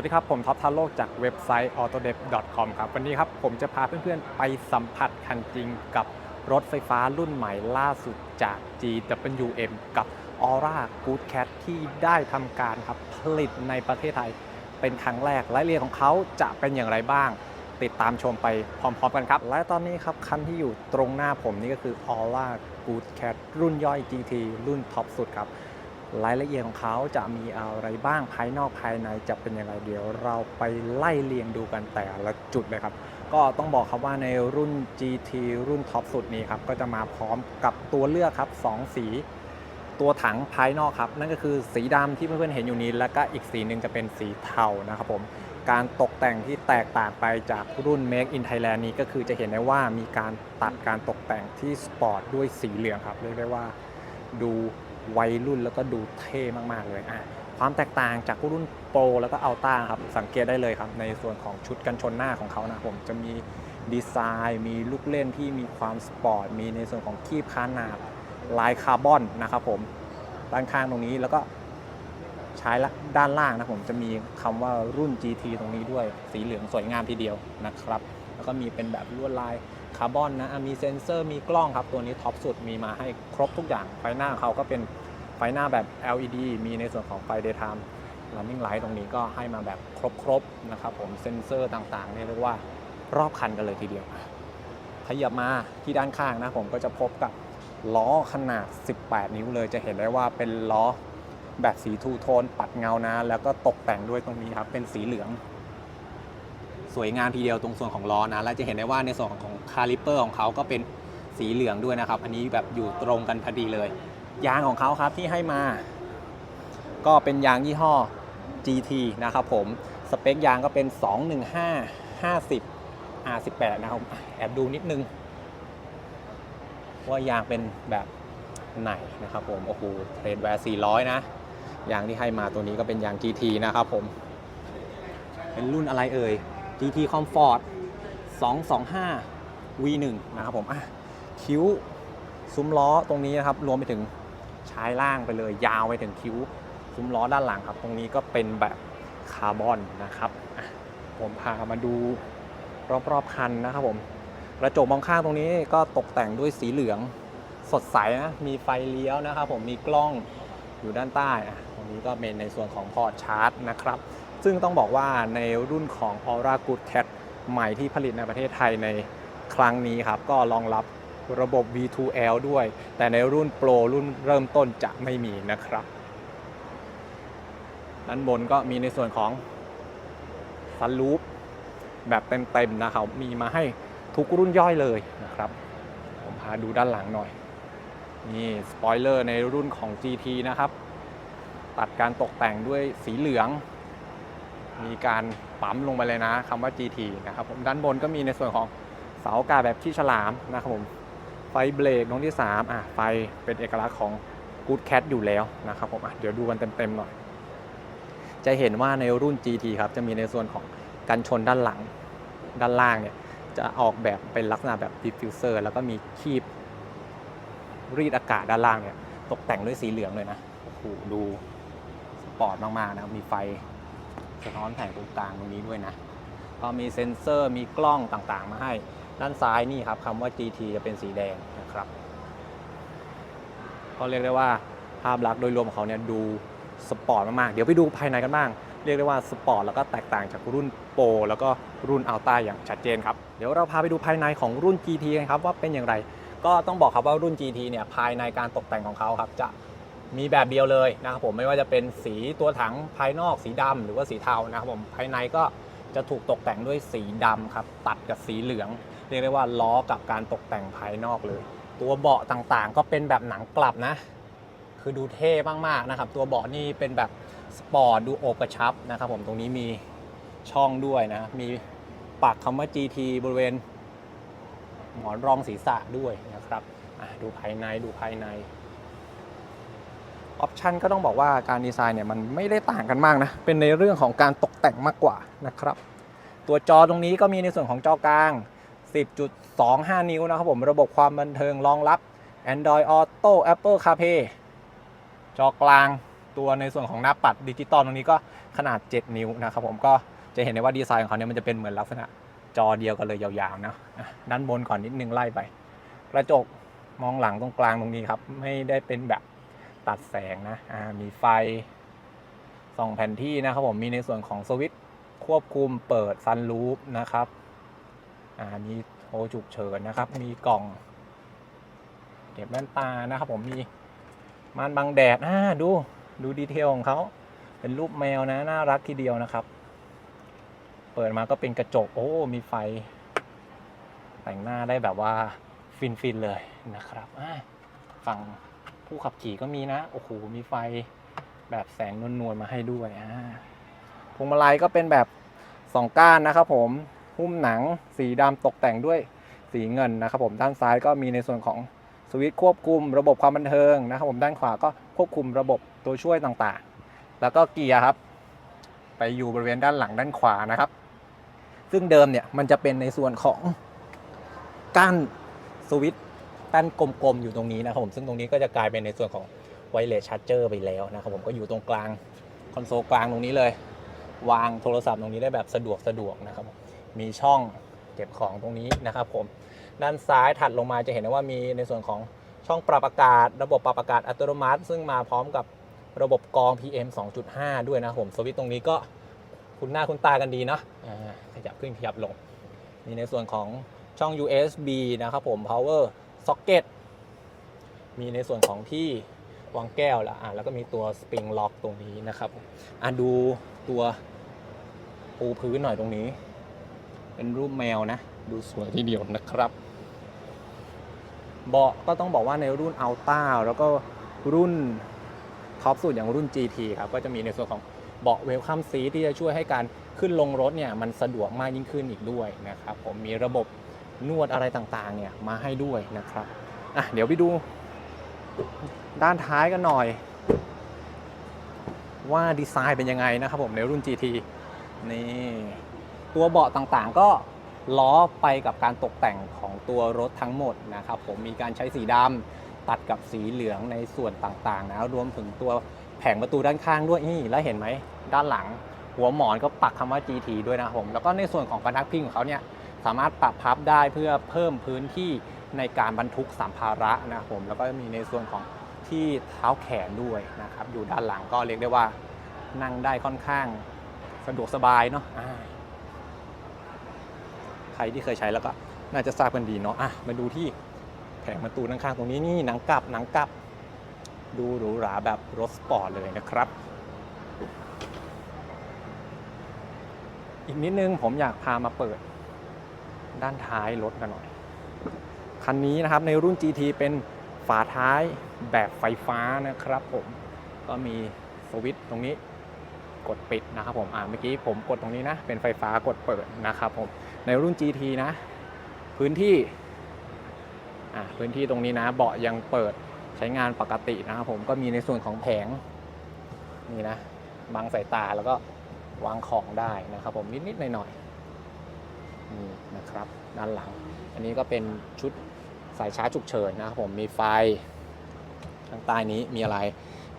สวัสดีครับ ผมท็อปทัลโลกจากเว็บไซต์ autodev.com ครับ วันนี้ครับผมจะพาเพื่อนๆ ไปสัมผัสคันจริงกับรถไฟฟ้ารุ่นใหม่ล่าสุดจาก GWM กับ Aura Good Cat ที่ได้ทำการครับผลิตในประเทศไทย เป็นครั้งแรกรายละเอียดของเขาจะเป็นอย่างไรบ้าง ติดตามชมไปพร้อมๆกันครับ และตอนนี้ครับคันที่อยู่ตรงหน้าผมนี่ก็คือ Aura Good Cat รุ่นย่อย GT รุ่นท็อปสุดครับ รายละเอียดของเขาจะมีอะไรบ้างภายนอกภายในจะเป็นยังไงเดี๋ยวเราไปไล่เรียงดูกันแต่ละจุดเลยครับ ก็ต้องบอกครับว่าในรุ่น GT รุ่นท็อปสุดนี้ครับก็จะมาพร้อมกับตัวเลือกครับ2สีตัวถังภายนอกครับ นั่นก็คือสีดำที่เพื่อนๆเห็นอยู่นี้แล้วก็อีกสีหนึ่งจะเป็นสีเทานะครับผมการตกแต่งที่แตกต่างไปจากรุ่น Make in Thailand นี้ก็คือจะเห็นได้ว่ามีการตัดการตกแต่งที่สปอร์ตด้วยสีเหลืองครับเรียกได้ว่าดู วัยรุ่นแล้วก็ดูเท่มาก ๆ เลยอะความแตกต่างจากรุ่นโปรแล้วก็อัลต้าครับสังเกตได้เลยครับ ในส่วนของชุดกันชนหน้าของเขานะผมจะมีดีไซน์ มีลูกเล่นที่มีความสปอร์ต มีในส่วนของคีบคานาบลายคาร์บอนนะครับผมด้านข้างตรงนี้แล้วก็ใช้ละด้านล่างนะผมจะมีคำว่ารุ่น GT ตรงนี้ด้วยสีเหลืองสวยงามทีเดียวนะครับ แล้วก็มีเป็นแบบลวดลาย คาร์บอนนะมีเซ็นเซอร์มีกล้องครับ ตัวนี้ท็อปสุดมีมาให้ครบทุกอย่าง ไฟหน้าเขาก็เป็นไฟหน้าแบบ LED มีในส่วนของไฟ daytime running light ตรงนี้ก็ให้มาแบบครบๆนะครับผมเซ็นเซอร์ต่างๆเนี่ยเรียกว่ารอบคันกันเลยทีเดียวขยับมาที่ด้านข้างนะผมก็จะพบกับล้อขนาด 18 นิ้วเลยจะเห็นได้ว่าเป็นล้อแบบสีทูโทนปัดเงานะ แล้วก็ตกแต่งด้วยตรงนี้ครับ เป็นสีเหลือง สวยงามทีเดียวตรงส่วนของล้อนะแล้วจะเห็นได้ว่าในส่วนของคาลิเปอร์ของเขาก็เป็นสีเหลืองด้วยนะครับ อันนี้แบบอยู่ตรงกันพอดีเลย ยางของเขาครับที่ให้มา ก็เป็นยางยี่ห้อ GT นะครับผมสเปคยางก็เป็น 215 50 R18 นะครับแอบดูนิดนึง ว่ายางเป็นแบบไหนนะครับผมโอ้โหเทรนแวร์400 นะ ยางที่ให้มาตัวนี้ก็เป็นยาง GT นะครับผม เป็นรุ่นอะไรเอ่ย GT Comfort 225 V1 นะครับผมอะคิ้วซุ้มล้อตรงนี้นะครับ รวมไปถึงชายล่างไปเลย ยาวไปถึงคิ้วซุ้มล้อด้านหลังครับ ตรงนี้ก็เป็นแบบคาร์บอนนะครับผมพามาดูรอบๆคันนะครับผมกระจกมองข้างตรงนี้ก็ตกแต่งด้วยสีเหลืองสดใสนะมีไฟเลี้ยวนะครับผมมีกล้องอยู่ด้านใต้อะตรงนี้ก็เป็นในส่วนของพอร์ตชาร์จนะครับ ซึ่งต้องบอกว่าในรุ่นของ Aura Good Cat ใหม่ที่ผลิตในประเทศไทยในครั้งนี้ครับ ก็รองรับระบบ V2L ด้วย แต่ในรุ่น Pro รุ่นเริ่มต้นจะไม่มีนะครับ ด้านบนก็มีในส่วนของซันรูปแบบเต็มๆนะครับ มีมาให้ทุกรุ่นย่อยเลยนะครับ ผมพาดูด้านหลังหน่อย นี่สปอยเลอร์ในรุ่นของ GT นะครับ ตัดการตกแต่งด้วยสีเหลือง มีการปั๊มลงไปเลยนะคำว่า GT นะครับผมด้านบนก็มีในส่วนของเสาอากาศแบบขี้ฉลามนะครับผมไฟเบรกดวงที่3อะไฟเป็นเอกลักษณ์ของ Good Cat อยู่แล้วนะครับผมอะเดี๋ยวดูกันเต็มๆหน่อย จะเห็นว่าในรุ่น GT ครับจะมีในส่วนของกันชนด้านหลังด้านล่างเนี่ยจะออกแบบเป็นลักษณะแบบดิฟฟิวเซอร์แล้วก็มีคีบรีดอากาศด้านล่างเนี่ยตกแต่งด้วยสีเหลืองเลยนะโอ้โหดูสปอร์ตมากๆนะมีไฟ สะท้อนแสงตรงกลางตรงนี้ด้วยนะก็มีเซ็นเซอร์มีกล้องต่างๆ มาให้ ด้านซ้ายนี่ครับคำว่า GT จะเป็นสีแดงนะครับก็เรียกได้ว่าภาพลักษณ์โดยรวมของเขาเนี่ยดูสปอร์ตมากๆ เดี๋ยวไปดูภายในกันบ้าง เรียกได้ว่าสปอร์ตแล้วก็แตกต่างจากรุ่นโปรแล้วก็รุ่นอัลต้าอย่างชัดเจนครับ เดี๋ยวเราพาไปดูภายในของรุ่น GT กันครับว่าเป็นอย่างไร ก็ต้องบอกครับว่ารุ่น GT เนี่ยภายในการตกแต่งของเขาครับจะ มีแบบเดียวเลยนะครับผมไม่ว่าจะเป็นสีตัวถังภายนอกสีดำหรือว่าสีเทานะครับผมภายในก็จะถูกตกแต่งด้วยสีดำครับตัดกับสีเหลือง เรียกได้ว่าล้อกับการตกแต่งภายนอกเลย ตัวเบาะต่างๆ ก็เป็นแบบหนังกลับนะ คือดูเท่มากๆนะครับ ตัวเบาะนี่เป็นแบบสปอร์ตดูโอกระชับนะครับผมตรงนี้มีช่องด้วยนะ มีปักคำว่า GT บริเวณ หมอนรองศีรษะด้วยนะครับดูภายในดูภายใน ออปชันก็ต้องบอกว่าการดีไซน์เนี่ยมันไม่ได้ต่างกันมากนะ เป็นในเรื่องของการตกแต่งมากกว่านะครับ ตัวจอตรงนี้ก็มีในส่วนของจอกลาง 10.25 นิ้วนะครับผมระบบความบันเทิงรองรับ Android Auto Apple CarPlay จอกลางตัวในส่วนของหน้าปัดดิจิตอลตรงนี้ก็ขนาด 7 นิ้วนะครับผมก็จะเห็นได้ว่าดีไซน์ของเขาเนี่ยมันจะเป็นเหมือนลักษณะจอเดียวกันเลยยาวๆนะอะด้านบนก่อนนิดนึงไล่ไป กระจกมองหลังตรงกลางตรงนี้ครับ ไม่ได้เป็นแบบ ตัดแสงนะมีไฟส่องแผนที่นะครับผมมีในส่วนของสวิตช์ควบคุมเปิดซันรูฟนะครับมีโทรฉุกเฉินนะครับ มีกล่อง เก็บแว่นตานะครับผมมีม่านบังแดดอ่าดูดูดีเทลของเขาเป็นรูปแมวนะน่ารักทีเดียวนะครับ เปิดมาก็เป็นกระจกโอ้ มีไฟ แต่งหน้าได้แบบว่าฟินฟินๆเลยนะครับฝั่ง ผู้ขับขี่ก็มีนะ โอ้โห มีไฟแบบแสงนวลๆมาให้ด้วยอ่าพวงมาลัยก็เป็นแบบสองก้านนะครับผมหุ้มหนังสีดำตกแต่งด้วยสีเงินนะครับผมด้านซ้ายก็มีในส่วนของสวิตช์ควบคุมระบบความบันเทิงนะครับผมด้านขวาก็ควบคุมระบบตัวช่วยต่างๆ แล้วก็เกียร์ครับ ไปอยู่บริเวณด้านหลังด้านขวานะครับ ซึ่งเดิมเนี่ยมันจะเป็นในส่วนของก้านสวิตช์ ก้นกลมๆ อยู่ตรงนี้นะครับผมซึ่งตรงนี้ก็จะกลายเป็นในส่วนของไวเลสชาร์เจอร์ไปแล้วนะครับผมก็อยู่ตรงกลางคอนโซลกลางตรงนี้เลย วางโทรศัพท์ตรงนี้ได้แบบสะดวกสะดวกนะครับผมมีช่องเก็บของตรงนี้นะครับผมด้านซ้ายถัดลงมาจะเห็นได้ว่ามีในส่วนของช่องปรับอากาศ ระบบปรับอากาศอัตโนมัติ ซึ่งมาพร้อมกับระบบกรอง PM 2.5 ด้วยนะครับผมสวิตช์ตรงนี้ก็คุ้นหน้าคุ้นตากันดีเนาะขยับขึ้นขยับลง มีในส่วนของช่อง USB นะครับผม power socket มีในส่วนของที่วางแก้วและอะแล้วก็มีตัว spring lock ตรงนี้นะครับอะดูตัวปูพื้นหน่อยตรงนี้ เป็นรูปแมวนะ ดูสวยทีเดียวนะครับเบาะก็ต้องบอกว่าในรุ่น Alta แล้วก็รุ่นท็อปสุดอย่างรุ่น GT ครับก็จะมีในส่วนของเบาะเวลคัมซีที่จะช่วยให้การขึ้นลงรถเนี่ยมันสะดวกมากยิ่งขึ้นอีกด้วยนะครับผมมีระบบ นวดอะไรต่างๆเนี่ยมาให้ด้วยนะครับอะเดี๋ยวไปดูด้านท้ายกันหน่อย ว่าดีไซน์เป็นยังไงนะครับผมในรุ่น GT นี่ตัวเบาะต่างๆก็ล้อไปกับการตกแต่งของตัวรถทั้งหมดนะครับผมมีการใช้สีดำตัดกับสีเหลืองในส่วนต่างๆนะรวมถึงตัวแผงประตูด้านข้างด้วยนี่แล้วเห็นไหมด้านหลัง หัวหมอนก็ปักคำว่า GT ด้วยนะครับผมแล้วก็ในส่วนของบรรทัดพิงของเขาเนี่ย สามารถปรับพับได้เพื่อเพิ่มพื้นที่ในการบรรทุกสัมภาระนะครับผมแล้วก็มีในส่วนของที่เท้าแขนด้วยนะครับ อยู่ด้านหลังก็เรียกได้ว่านั่งได้ค่อนข้างสะดวกสบายเนาะใครที่เคยใช้แล้วก็น่าจะทราบกันดีเนาะอะมาดูที่แผงประตูด้านข้างตรงนี้นี่หนังกลับหนังกลับ ดูหรูหราแบบรถสปอร์ตเลยนะครับ อีกนิดนึงผมอยากพามาเปิด ด้านท้ายรถกันหน่อย คันนี้นะครับในรุ่น GT เป็นฝาท้ายแบบไฟฟ้านะครับผมก็มีสวิตช์ตรงนี้กดปิดนะครับผมอ่าเมื่อกี้ผมกดตรงนี้นะ เป็นไฟฟ้ากดเปิดนะครับผมในรุ่น GT นะ พื้นที่อ่าพื้นที่ตรงนี้นะ เบาะยังเปิดใช้งานปกตินะครับผมก็มีในส่วนของแผงนี่นะบังสายตาแล้วก็วางของได้นะครับผมนิดๆหน่อยๆ นี่นะครับด้านหลัง อันนี้ก็เป็นชุดสายชาร์จฉุกเฉินนะครับผมมีไฟข้างใต้นี้มีอะไร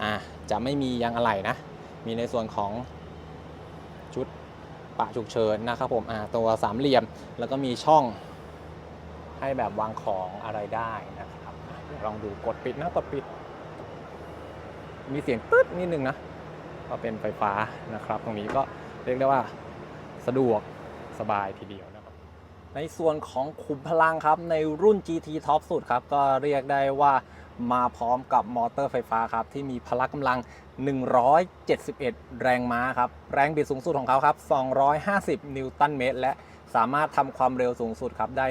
อ่าจะไม่มียางอะไหล่นะ มีในส่วนของชุดปะฉุกเฉินนะครับผมอ่าตัวสามเหลี่ยมแล้วก็มีช่องให้แบบวางของอะไรได้นะครับลองดูกดปิดนะกดปิด มีเสียงตึ๊ดนิดนึงนะก็เป็นไฟฟ้านะครับ ตรงนี้ก็เรียกได้ว่าสะดวกสบายทีเดียวนะ ในส่วนของขุมพลังครับในรุ่น GT Top สุดครับก็เรียกได้ว่ามาพร้อมกับมอเตอร์ไฟฟ้าครับที่มีพละกำลัง 171 แรงม้าครับแรงบิดสูงสุดของเขาครับ 250 นิวตันเมตร และสามารถทำความเร็วสูงสุดครับได้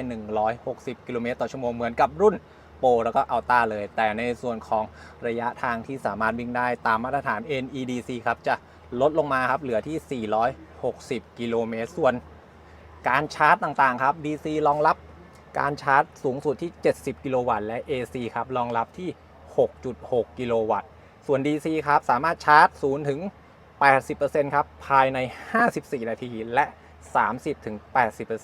160 กิโลเมตรต่อชั่วโมงเหมือนกับรุ่นโปรแล้วก็อัลต้าเลย แต่ในส่วนของระยะทางที่สามารถวิ่งได้ตามมาตรฐาน NEDC ครับจะลดลงมาครับเหลือที่ 460 กิโลเมตรส่วน การชาร์จต่างๆครับ DC รองรับการชาร์จสูงสุดที่ 70 กิโลวัตต์และ AC ครับรองรับที่ 6.6 กิโลวัตต์ ส่วน DC ครับสามารถชาร์จ 0 ถึง 80%ครับภายใน 54 นาที และ 30 ถึง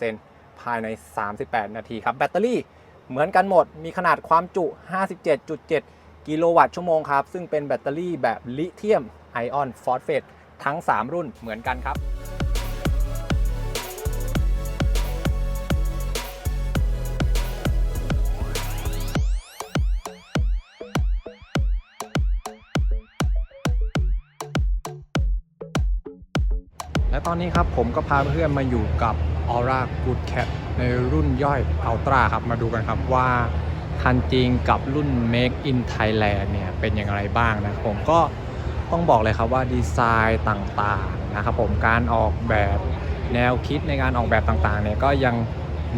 80%ภายใน 38 นาทีครับ แบตเตอรี่เหมือนกันหมด มีขนาดความจุ 57.7 กิโลวัตต์ชั่วโมงครับ ซึ่งเป็นแบตเตอรี่แบบลิเธียมไอออนฟอสเฟตทั้ง 3 รุ่นเหมือนกันครับ และตอนนี้ครับผมก็พาเพื่อนมาอยู่กับ Aura Good Cat ในรุ่นย่อย Ultra ครับมาดูกันครับว่าคันจริงกับรุ่น Make in Thailand เนี่ยเป็นอย่างไรบ้างนะผมก็ต้องบอกเลยครับว่าดีไซน์ต่างๆนะครับผมการออกแบบแนวคิดในการออกแบบต่างๆเนี่ยก็ยัง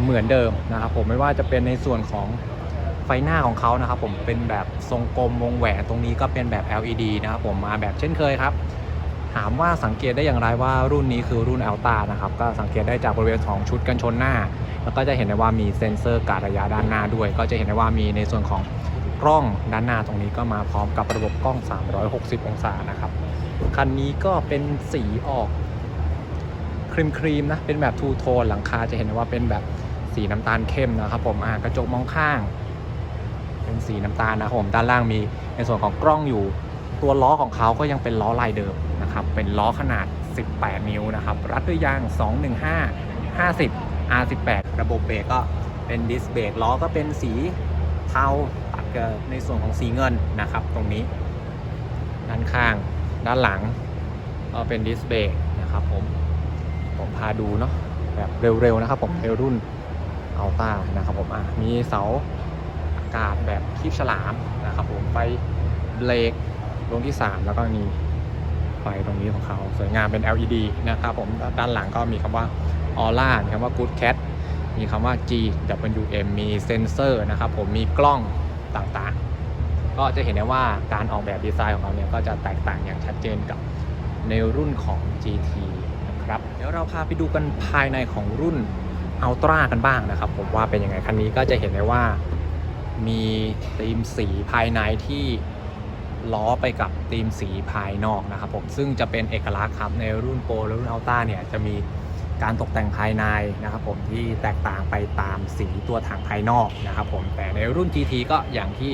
เหมือนเดิมนะครับผมไม่ว่าจะเป็นในส่วนของไฟหน้าของเขานะครับผมเป็นแบบทรงกลมวงแหวนตรงนี้ก็เป็นแบบ LED นะครับผมมาแบบเช่นเคยครับ ถามว่าสังเกตได้อย่างไรว่ารุ่นนี้คือรุ่น a l t a นะครับ ก็สังเกตได้จากบริเวณของชุดกันชนหน้า แล้วก็จะเห็นได้ว่ามีเซ็นเซอร์การระยะด้านหน้าด้วย ก็จะเห็นได้ว่ามีในส่วนของกล้องด้านหน้าตรงนี้ก็มาพร้อมกับระบบกล้อง 360 องศานะครับ คันนี้ก็เป็นสีออกครีมครีมๆนะ เป็นแบบทูโทนหลังคาจะเห็นได้ว่าเป็นแบบสีน้ำตาลเข้มนะครับ ผมกระจกมองข้าง เป็นสีน้ำตาลนะครับผมด้านล่างมีในส่วนของกล้องอยู่ ตัวล้อของเขาก็ยังเป็นล้อลายเดิม นะครับ เป็นล้อขนาด 18 นิ้วนะครับ รัดด้วยยาง 215 50 R18 ระบบเบรกก็เป็นดิสเบรกล้อก็เป็นสีเทาตัดกับในส่วนของสีเงินนะครับ ตรงนี้ ด้านข้าง ด้านหลังก็เป็นดิสเบรกนะครับผม ผมพาดูเนาะแบบเร็วๆนะครับผมในรุ่นอัลต้านะครับผมอะมีเสาอากาศแบบคีบฉลามนะครับผมไฟเบรกดวงที่ 3 แล้วก็มี ฟตรงนี้ของเขาสวยงามเป็น LED นะครับผมด้านหลังก็มีคำว่า Aura มีคำว่า Good Cat มีคำว่า GWM มีเซนเซอร์นะครับผมมีกล้องต่างๆ ก็จะเห็นได้ว่าการออกแบบดีไซน์ของเขาเนี่ยก็จะแตกต่างอย่างชัดเจนกับในรุ่นของ GT นะครับเดี๋ยวเราพาไปดูกันภายในของรุ่น Ultra กันบ้างนะครับ ผมว่าเป็นยังไงคันนี้ก็จะเห็นได้ว่ามีธีมสีภายในที่ ล้อไปกับธีมสีภายนอกนะครับผมซึ่งจะเป็นเอกลักษณ์ครับในรุ่นโปรและรุ่นอัลต้าเนี่ยจะมีการตกแต่งภายในนะครับผมที่แตกต่างไปตามสีตัวถังภายนอกนะครับผมแต่ในรุ่น GT ก็อย่างที่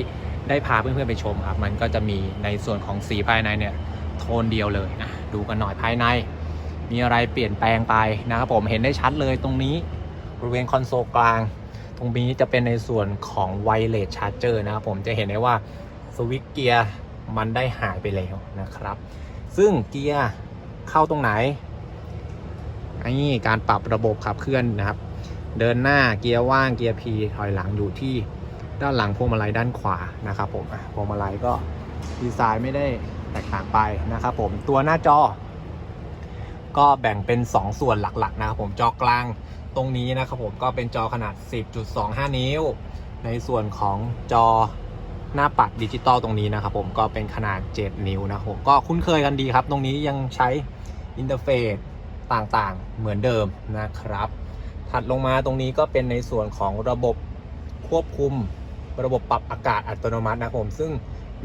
ได้พาเพื่อนๆไปชมครับมันก็จะมีในส่วนของสีภายในเนี่ยโทนเดียวเลยนะดูกันหน่อยภายใน มีอะไรเปลี่ยนแปลงไปนะครับผมเห็นได้ชัดเลยตรงนี้บริเวณคอนโซลกลาง ตรงนี้จะเป็นในส่วนของไวเลสชาร์เจอร์นะครับผมจะเห็นได้ว่าสวิตช์เกียร์ มันได้หายไปแล้วนะครับ ซึ่งเกียร์เข้าตรงไหนอันนี้การปรับระบบขับเคลื่อนนะครับ เดินหน้าเกียร์ว่างเกียร์ P ถอยหลังอยู่ที่ด้านหลังพวงมาลัยด้านขวานะครับผมพวงมาลัยก็ดีไซน์ไม่ได้แตกต่างไปนะครับผมตัวหน้าจอ ก็แบ่งเป็น 2 ส่วนหลักๆนะครับผมจอกลางตรงนี้นะครับผมก็เป็นจอขนาด 10.25 นิ้ว ในส่วนของจอ หน้าปัดดิจิตอลตรงนี้นะครับผมก็เป็นขนาด 7 นิ้วนะครับผมก็คุ้นเคยกันดีครับ ตรงนี้ยังใช้อินเทอร์เฟซต่างๆเหมือนเดิมนะครับ ถัดลงมาตรงนี้ก็เป็นในส่วนของระบบควบคุม ระบบปรับอากาศอัตโนมัตินะครับผม ซึ่ง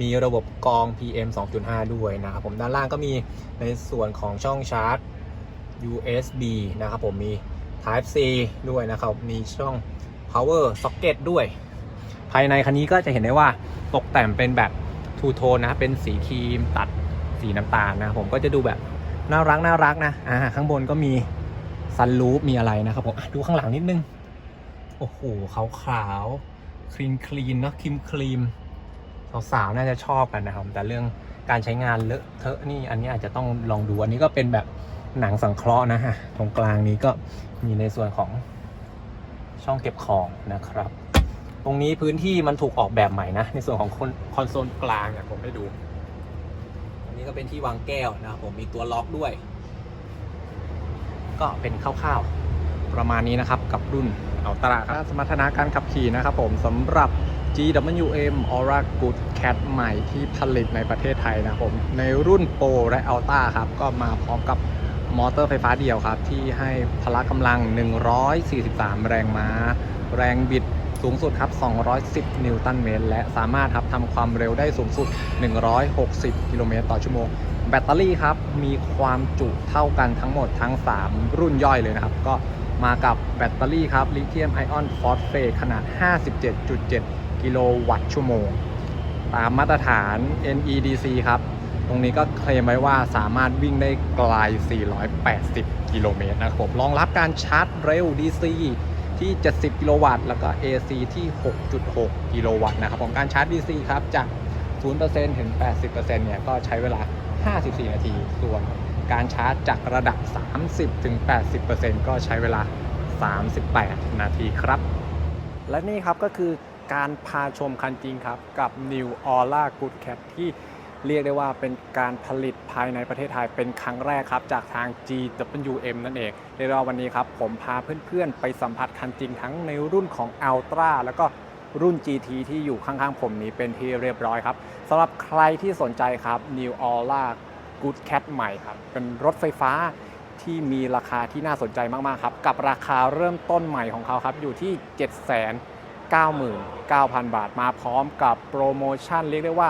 มีระบบกรอง PM 2.5 ด้วยนะครับผมด้านล่างก็มีในส่วนของช่องชาร์จ USB นะครับผมมี Type C ด้วยนะครับ มีช่อง Power Socket ด้วย ภายในคันนี้ก็จะเห็นได้ว่าตกแต่งเป็นแบบทูโทนนะเป็นสีครีมตัดสีน้ำตาลนะผมก็จะดูแบบน่ารักน่ารักนะอ่าข้างบนก็มีซันรูฟมีอะไรนะครับผมดูข้างหลังนิดนึง โอ้โหขาวขาวคลีนคลีนเนาะครีมครีมสาวๆน่าจะชอบกันนะครับ แต่เรื่องการใช้งานเลอะเทอะนี่อันนี้อาจจะต้องลองดูอันนี้ก็เป็นแบบหนังสังเคราะห์นะฮะตรงกลางนี้ก็มีในส่วนของช่องเก็บของนะครับ ตรงนี้พื้นที่มันถูกออกแบบใหม่นะ ในส่วนของคอนโซลกลางเนี่ยผมให้ดู อันนี้ก็เป็นที่วางแก้วนะครับผมมีตัวล็อกด้วย ก็เป็นคร่าวๆประมาณนี้นะครับกับรุ่นอัลตร้าครับสมรรถนะการขับขี่นะครับผมสำหรับ GWM Aura Good Cat ใหม่ที่ผลิตในประเทศไทยนะครับผมในรุ่นโปรและอัลต้าครับ ก็มาพร้อมกับมอเตอร์ไฟฟ้าเดี่ยวครับ ที่ให้พละกำลัง 143 แรงม้า แรงบิด สูงสุดครับ 210 นิวตันเมตร และสามารถครับทำความเร็วได้สูงสุด 160 กิโลเมตรต่อชั่วโมง แบตเตอรี่ครับ มีความจุเท่ากันทั้งหมดทั้ง 3 รุ่นย่อยเลยนะครับ ก็มากับแบตเตอรี่ครับลิเธียมไอออนฟอสเฟตขนาด 57.7 กิโลวัตต์ชั่วโมง ตามมาตรฐาน NEDC ครับ ตรงนี้ก็เคลมไว้ว่าสามารถวิ่งได้ไกล 480 กิโลเมตรนะครับรองรับการชาร์จเร็ว DC ที่ 70 กิโลวัตต์ แล้วก็ AC ที่ 6.6 กิโลวัตต์นะครับผมการชาร์จ DC ครับ จาก 0%ถึง 80%เนี่ยก็ใช้เวลา 54 นาที ส่วนการชาร์จจากระดับ 30 ถึง 80%ก็ใช้เวลา 38 นาทีครับ และนี่ครับก็คือการพาชมคันจริงครับ กับ New Aura Good Cat ที่ เรียกได้ว่าเป็นการผลิตภายในประเทศไทยเป็นครั้งแรกครับ จากทาง GWM นั่นเองเรียกว่าวันนี้ครับ ผมพาเพื่อนๆ ไปสัมผัสคันจริงทั้งในรุ่นของ Ultra แล้วก็รุ่น GT ที่อยู่ข้างๆ ผมนี้เป็นที่เรียบร้อยครับสำหรับใครที่สนใจครับ New Aura Good Cat ใหม่ครับ เป็นรถไฟฟ้าที่มีราคาที่น่าสนใจมากๆครับ กับราคาเริ่มต้นใหม่ของเขาครับ อยู่ที่ 799,000 บาท มาพร้อมกับโปรโมชั่นเรียกได้ว่า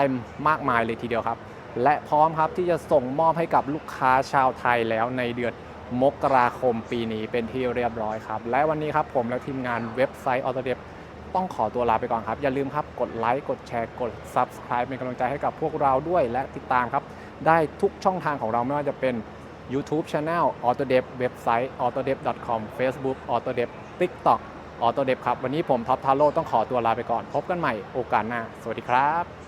ต็มมากมายเลยทีเดียวครับ และพร้อมครับที่จะส่งมอบให้กับลูกค้าชาวไทยแล้วในเดือนมกราคมปีนี้เป็นที่เรียบร้อยครับ และวันนี้ครับผมและทีมงานเว็บไซต์ออโตเดต้องขอตัวลาไปก่อนครับ อย่าลืมครับกดไลค์กดแชร์กด Subscribe เป็นกำลังใจให้กับพวกเราด้วย และติดตามครับ ได้ทุกช่องทางของเราไม่ว่าจะเป็น YouTube Channel Autodev เว็บไซต์ autodev.com Facebook Autodev TikTok Autodev ครับ วันนี้ผมท็อปทาโร่ต้องขอตัวลาไปก่อน พบกันใหม่โอกาสหน้า สวัสดีครับ